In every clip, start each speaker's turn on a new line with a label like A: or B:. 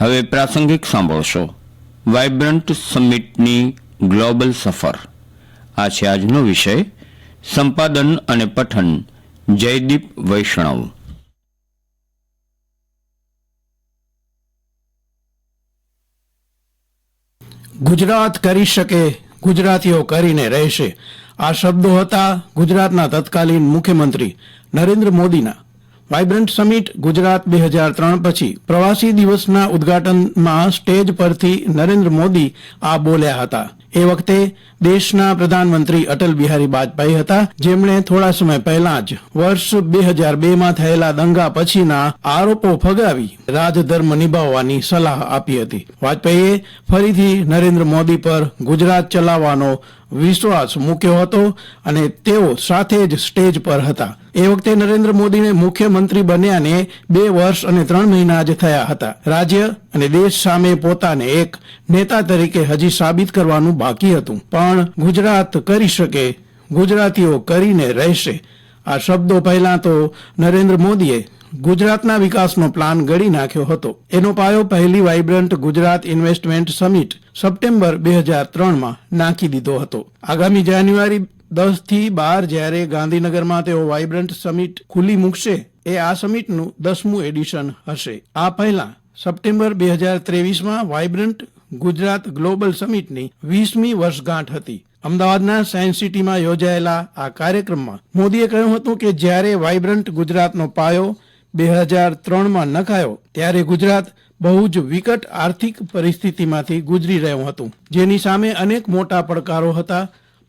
A: હવે પ્રાસંગિક સાંભળશો. વાઇબ્રન્ટ સમિટની ગ્લોબલ સફર આ છે આજનો વિષય. સંપાદન અને પઠન. જયદીપ વૈષ્ણવ.
B: ગુજરાત કરી શકે, ગુજરાતીઓ કરીને રહેશે. આ શબ્દો હતા ગુજરાતના તત્કાલીન મુખ્યમંત્રી નરેન્દ્ર મોદીના. વાઇબ્રન્ટ સમિટ ગુજરાત બે હજાર ત્રણ પછી પ્રવાસી દિવસના ઉદ્ઘાટનમાં સ્ટેજ પરથી નરેન્દ્ર મોદી આ બોલ્યા હતા. એ વખતે દેશના પ્રધાનમંત્રી અટલ બિહારી વાજપેયી હતા. જેમણે થોડા સમય પહેલા જ વર્ષ બે હજાર બેમાં થયેલા દંગા પછીના આરોપો ફગાવી રાજધર્મ નિભાવવાની સલાહ આપી હતી. વાજપેયીએ ફરીથી નરેન્દ્ર મોદી પર ગુજરાત ચલાવવાનો વિશ્વાસ મૂક્યો હતો અને તેઓ સાથે જ સ્ટેજ પર હતા. એ વખતે નરેન્દ્ર મોદીને મુખ્યમંત્રી બન્યાને બે વર્ષ અને ત્રણ મહિના જ થયા હતા. રાજ્ય અને દેશ સામે પોતાને એક નેતા તરીકે હજી સાબિત કરવાનું બાકી હતું. પણ ગુજરાત કરી શકે, ગુજરાતીઓ કરીને રહેશે. આ શબ્દો પહેલા તો નરેન્દ્ર મોદીએ ગુજરાતના વિકાસનો પ્લાન ઘડી નાખ્યો હતો. એનો પાયો પહેલી vibrant Gujarat investment summit September બે હજાર ત્રણમાં નાખી દીધો હતો. આગામી જાન્યુઆરી દસથી બાર જ્યારે ગાંધીનગરમાં તેઓ વાઇબ્રન્ટ સમિટ ખુલ્લી મૂકશે, એ આ સમિટનું દસમું એડિશન હશે. આ પહેલા સપ્ટેમ્બર બે હજાર ત્રેવીસમાં વાઇબ્રન્ટ ગુજરાત ગ્લોબલ સમિટની વીસમી વર્ષગાંઠ હતી. અમદાવાદના સાયન્સ સિટીમાં યોજાયેલા આ કાર્યક્રમમાં મોદીએ કહ્યું હતું કે જ્યારે વાઇબ્રન્ટ ગુજરાતનો પાયો બે હજાર ત્રણમાં નખાયો, ત્યારે ગુજરાત બહુ જ વિકટ આર્થિક પરિસ્થિતિમાંથી ગુજરી રહ્યું હતું. જેની સામે અનેક મોટા પડકારો હતા,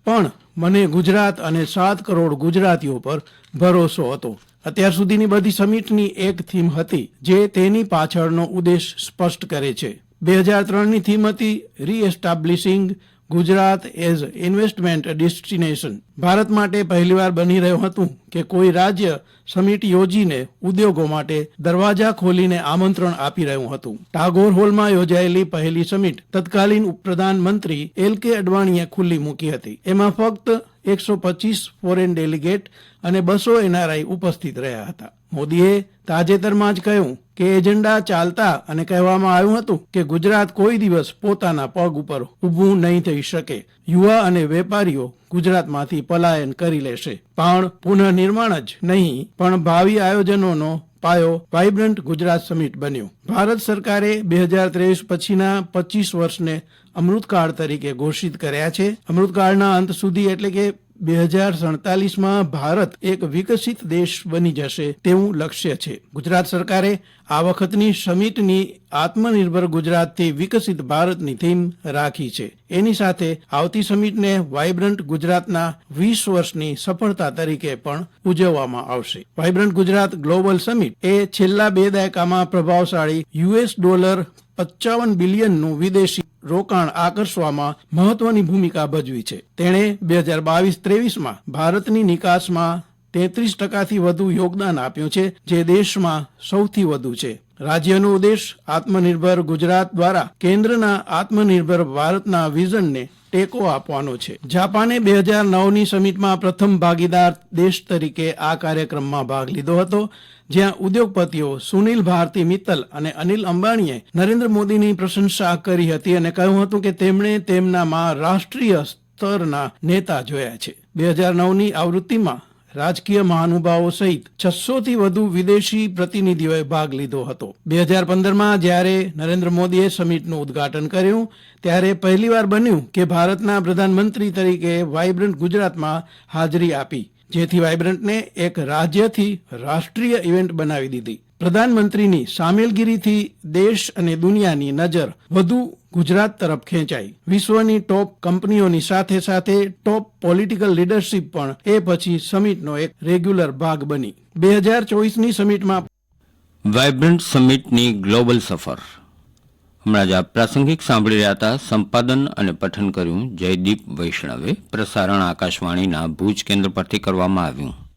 B: પણ મને ગુજરાત અને સાત કરોડ ગુજરાતીઓ પર ભરોસો હતો. અત્યાર સુધીની બધી સમિટની એક થીમ હતી, જે તેની પાછળનો ઉદ્દેશ સ્પષ્ટ કરે છે. બે હજાર ત્રણની થીમ હતી reestablishing Gujarat as investment destination Bharat માટે પહેલીવાર બની રહ્યું હતું કે કોઈ રાજ્ય સમિટ યોજીને ઉદ્યોગો માટે દરવાજા ખોલીને આમંત્રણ આપી રહ્યું હતું. ટાગોર હોલમાં યોજાયેલી પહેલી સમિટ તત્કાલીન ઉપપ્રધાનમંત્રી એલ કે અડવાણીએ ખુલ્લી મૂકી હતી. એમાં ફક્ત એકસો પચીસ ફોરેન ડેલિગેટ અને બસો એનઆરઆઈ ઉપસ્થિત રહ્યા હતા. મોદીએ તાજેતરમાં જ કહ્યું કે એજન્ડા ચાલતા અને કહેવામાં આવ્યું હતું કે ગુજરાત કોઈ દિવસ પોતાના પગ ઉપર ઊભું નહીં થઈ શકે. યુવા અને વેપારીઓ ગુજરાતમાંથી પલાયન કરી લેશે. પણ પુનઃનિર્માણ જ નહીં, પણ ભાવિ આયોજનોનો પાયો વાઇબ્રન્ટ ગુજરાત સમિટ બન્યો. ભારત સરકારે બે હજાર ત્રેવીસ પછીના પચીસ વર્ષને અમૃતકાળ તરીકે ઘોષિત કર્યા છે. અમૃતકાળના અંત સુધી એટલે કે બે હજાર સડતાલીસમાં ભારત એક વિકસિત દેશ બની જશે તેવું લક્ષ્ય છે. ગુજરાત સરકારે આ વખતની સમિટની આત્મનિર્ભર ગુજરાતથી વિકસિત ભારતની થીમ રાખી છે. એની સાથે આવતી સમિટને વાઇબ્રન્ટ ગુજરાતના વીસ વર્ષની સફળતા તરીકે પણ ઉજવવામાં આવશે. વાઇબ્રન્ટ ગુજરાત ગ્લોબલ સમિટ એ છેલ્લા બે દાયકામાં પ્રભાવશાળી યુએસ ડોલર પચાવન બિલિયનનું વિદેશી રોકાણ આકર્ષવામાં મહત્વની ભૂમિકા ભજવી છે. તેણે બે હજાર બાવીસ ત્રેવીસમાં ભારતની નિકાસમાં તેત્રીસ ટકાથી વધુ યોગદાન આપ્યું છે, જે દેશમાં સૌથી વધુ છે. રાજ્યનો ઉદ્દેશ આત્મનિર્ભર ગુજરાત દ્વારા કેન્દ્રના આત્મનિર્ભર ભારતના વિઝનને ટેકો આપવાનો છે. જાપાને બે હજાર નવની સમિટમાં પ્રથમ ભાગીદાર દેશ તરીકે આ કાર્યક્રમમાં ભાગ લીધો હતો, જ્યાં ઉદ્યોગપતિઓ સુનિલ ભારતી મિત્તલ અને અનિલ અંબાણીએ નરેન્દ્ર મોદીની પ્રશંસા કરી હતી અને કહ્યું હતું કે તેમણે તેમનામાં રાષ્ટ્રીય સ્તરના નેતા જોયા છે. બે હજાર નવની આવૃત્તિમાં રાજકીય મહાનુભાવો સહિત છસો થી વધુ વિદેશી પ્રતિનિધિઓએ ભાગ લીધો હતો. બે હજાર પંદરમાં જ્યારે નરેન્દ્ર મોદીએ સમિટનું ઉદ્ઘાટન કર્યું, ત્યારે પહેલીવાર બન્યું કે ભારતના પ્રધાનમંત્રી તરીકે વાઇબ્રન્ટ ગુજરાતમાં હાજરી આપી, જેથી વાઇબ્રન્ટને એક રાજ્યથી રાષ્ટ્રીય ઇવેન્ટ બનાવી દીધી. પ્રધાનમંત્રીની સામેલગીરીથી દેશ અને દુનિયાની નજર વધુ ગુજરાત તરફ ખેંચાઈ. વિશ્વની ટોપ કંપનીઓની સાથે સાથે ટોપ પોલિટિકલ લીડરશીપ પણ એ પછી સમિટનો એક રેગ્યુલર ભાગ બની. બે હજાર ચોવીસની સમિટમાં
A: વાઇબ્રન્ટ સમિટની ગ્લોબલ સફર. હમણાં જ આ પ્રાસંગિક સાંભળી રહ્યા હતા, સંપાદન અને પઠન કર્યું જયદીપ વૈષ્ણવે. પ્રસારણ આકાશવાણીના ભુજ કેન્દ્ર પરથી કરવામાં આવ્યું.